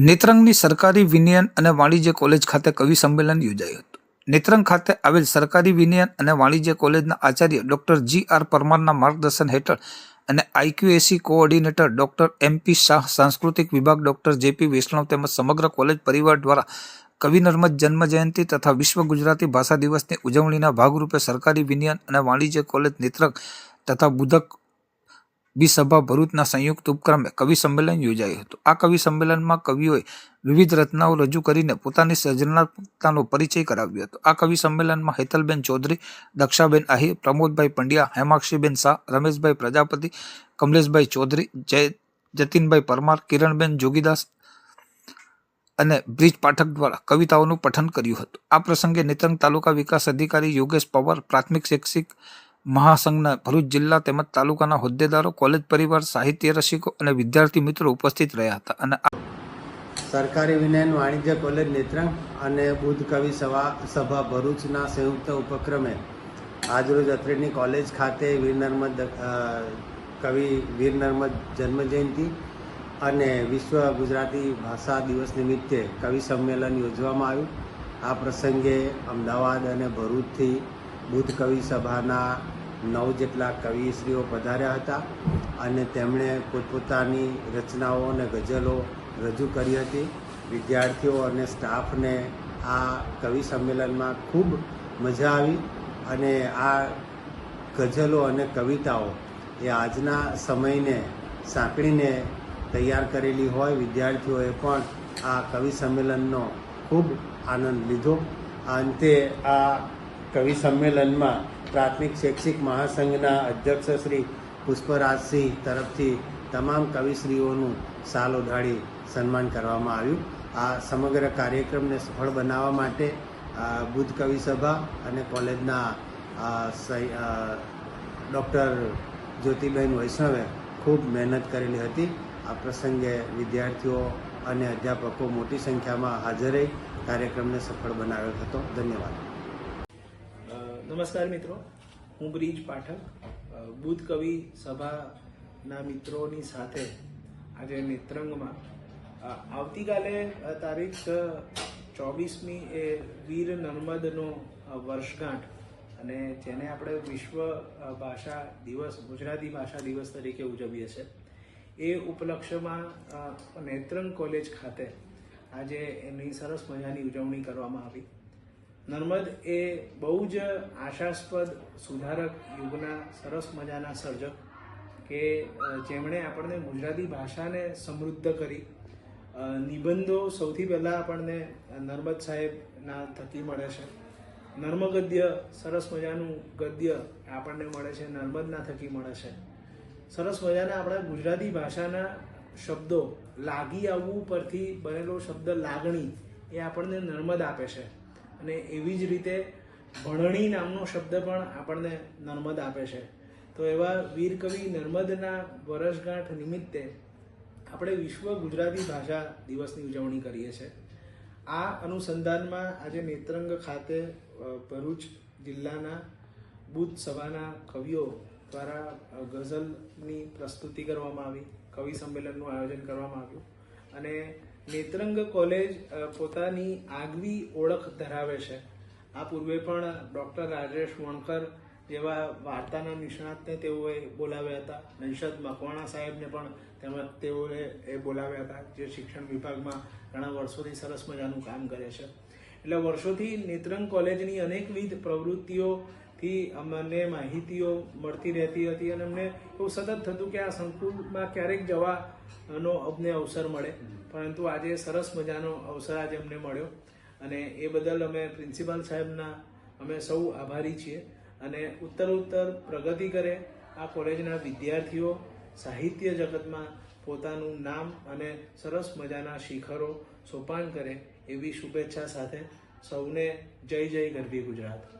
નેત્રંગની સરકારી વિનયન અને વાણિજ્ય કોલેજ ખાતે કવિ સંમેલન યોજાયું હતું. નેત્રંગ ખાતે આવેલ સરકારી વિનયન અને વાણિજ્ય કોલેજના આચાર્ય ડોક્ટર જી આર પરમારના માર્ગદર્શન હેઠળ અને IQAC coordinator doctor M P Shah, સાંસ્કૃતિક વિભાગ ડોક્ટર જેપી વૈષ્ણવ તેમજ સમગ્ર કોલેજ પરિવાર દ્વારા કવિ નર્મદ જન્મ જયંતિ તથા વિશ્વ ગુજરાતી ભાષા દિવસની ઉજવણીના ભાગરૂપે સરકારી વિનયન અને વાણિજ્ય કોલેજ નેત્રંગ તથા બુધક બી સભા ભરૂચના સંયુક્ત ઉપક્રમે કવિ સંમેલન યોજાયું હતું. આ કવિ સંમેલનમાં કવિઓએ વિવિધ રચનાઓ રજૂ કરીને પોતાની સર્જનાત્મકતાનો પરિચય કરાવ્યો હતો. આ કવિ સંમેલનમાં હેતલબેન ચૌધરી, દક્ષાબેન આહિર, પ્રમોદભાઈ પંડ્યા, હેમાક્ષીબેન શાહ, રમેશભાઈ પ્રજાપતિ, કમલેશભાઈ ચૌધરી, જય જતીનભાઈ પરમાર, કિરણબેન જોગીદાસ અને બ્રિજ પાઠક દ્વારા કવિતાઓનું પઠન કર્યું હતું. આ પ્રસંગે નેત્રંગ તાલુકા વિકાસ અધિકારી યોગેશ પવાર, પ્રાથમિક શૈક્ષિક મહાસંઘના ભરૂચ જિલ્લા તેમજ તાલુકાના હોદ્દેદારો, કોલેજ પરિવાર, સાહિત્ય રસિકો અને વિદ્યાર્થી મિત્રો ઉપસ્થિત રહ્યા હતા અને સરકારી વિજ્ઞાન વાણિજ્ય કોલેજ નેત્રંગ અને બુદ્ધ કવિ સભા સભા ભરૂચના સંયુક્ત ઉપક્રમે આજરોજ અત્રેની કોલેજ ખાતે વીર નર્મદ કવિ વીર નર્મદ જન્મજયંતિ અને વિશ્વ ગુજરાતી ભાષા દિવસ નિમિત્તે કવિ સંમેલન યોજવામાં આવ્યું. આ પ્રસંગે અમદાવાદ અને ભરૂચથી બુદ્ધ કવિ સભાના નવ જેટલા કવિશ્રીઓ પધાર્યા હતા અને તેમણે પોતપોતાની રચનાઓ અને ગઝલો રજૂ કરી હતી. વિદ્યાર્થીઓ અને સ્ટાફને આ કવિ સંમેલનમાં ખૂબ મજા આવી અને આ ગઝલો અને કવિતાઓ એ આજના સમયને સાંકળીને તૈયાર કરેલી હોય. વિદ્યાર્થીઓએ પણ આ કવિ સંમેલનનો ખૂબ આનંદ લીધો. અંતે આ કવિ સંમેલનમાં પ્રાથમિક શૈક્ષિક મહાસંઘના અધ્યક્ષ શ્રી પુષ્પરાજસિંહ તરફથી તમામ કવિશ્રીઓનું સાલ ઓઢાડી સન્માન કરવામાં આવ્યું. આ સમગ્ર કાર્યક્રમને સફળ બનાવવા માટે બુદ્ધ કવિ સભા અને કોલેજના ડૉક્ટર જ્યોતિબેન વૈષ્ણવે ખૂબ મહેનત કરેલી હતી. આ પ્રસંગે વિદ્યાર્થીઓ અને અધ્યાપકો મોટી સંખ્યામાં હાજર રહી કાર્યક્રમને સફળ બનાવ્યો હતો. ધન્યવાદ. નમસ્કાર મિત્રો. હું બ્રિજ પાઠક બુદ્ધ કવિ સભાના મિત્રોની સાથે આજે નેત્રંગમાં આવતીકાલે તારીખ ચોવીસમી એ વીર નર્મદનો વર્ષગાંઠ અને જેને આપણે વિશ્વ ભાષા દિવસ, ગુજરાતી ભાષા દિવસ તરીકે ઉજવીએ છીએ. એ ઉપલક્ષ્યમાં નેત્રંગ કોલેજ ખાતે આજે એની સરસ મજાની ઉજવણી કરવામાં આવી. નર્મદ એ બહુ જ આશાસ્પદ સુધારક યુગના સરસ મજાના સર્જક કે જેમણે આપણને ગુજરાતી ભાષાને સમૃદ્ધ કરી. નિબંધો સૌથી પહેલાં આપણને નર્મદ સાહેબના થકી મળે છે. નર્મ ગદ્ય સરસ મજાનું ગદ્ય આપણને મળે છે, નર્મદના થકી મળે છે. સરસ મજાના આપણા ગુજરાતી ભાષાના શબ્દો લાગી આવવું પરથી બનેલો શબ્દ લાગણી એ આપણને નર્મદ આપે છે. અને એવી જ રીતે ભણણી નામનો શબ્દ પણ આપણને નર્મદ આપે છે. તો એવા વીર કવિ નર્મદના વર્ષગાંઠ નિમિત્તે આપણે વિશ્વ ગુજરાતી ભાષા દિવસની ઉજવણી કરીએ છીએ. આ અનુસંધાનમાં આજે નેત્રંગ ખાતે ભરૂચ જિલ્લાના બુદ્ધ સભાના કવિઓ દ્વારા ગઝલની પ્રસ્તુતિ કરવામાં આવી. કવિ સંમેલનનું આયોજન કરવામાં આવ્યું. અને નેત્રંગ કોલેજ પોતાની આગવી ઓળખ ધરાવે છે. આ પૂર્વે પણ ડૉક્ટર રાજેશ વણકર જેવા વાર્તાના નિષ્ણાતને તેઓએ બોલાવ્યા હતા. નૈષદ મકવાણા સાહેબને પણ તેમજ તેઓએ એ બોલાવ્યા હતા, જે શિક્ષણ વિભાગમાં ઘણા વર્ષોથી સરસ મજાનું કામ કરે છે. એટલે વર્ષોથી નેત્રંગ કોલેજની અનેકવિધ પ્રવૃત્તિઓથી અમને માહિતીઓ મળતી રહેતી હતી અને અમને એવું સતત થતું કે આ સંકુલમાં ક્યારેક જવાનો અમને અવસર મળે. પરંતુ આજે સરસ મજાનો અવસર આજે અમને મળ્યો અને એ બદલ અમે પ્રિન્સિપાલ સાહેબના અમે સૌ આભારી છીએ અને ઉત્તર ઉત્તર પ્રગતિ કરે આ કોલેજના વિદ્યાર્થીઓ સાહિત્ય જગતમાં પોતાનું નામ અને સરસ મજાના શિખરો સોપાન કરે એવી શુભેચ્છા સાથે સૌને જય જય ગરવી ગુજરાત.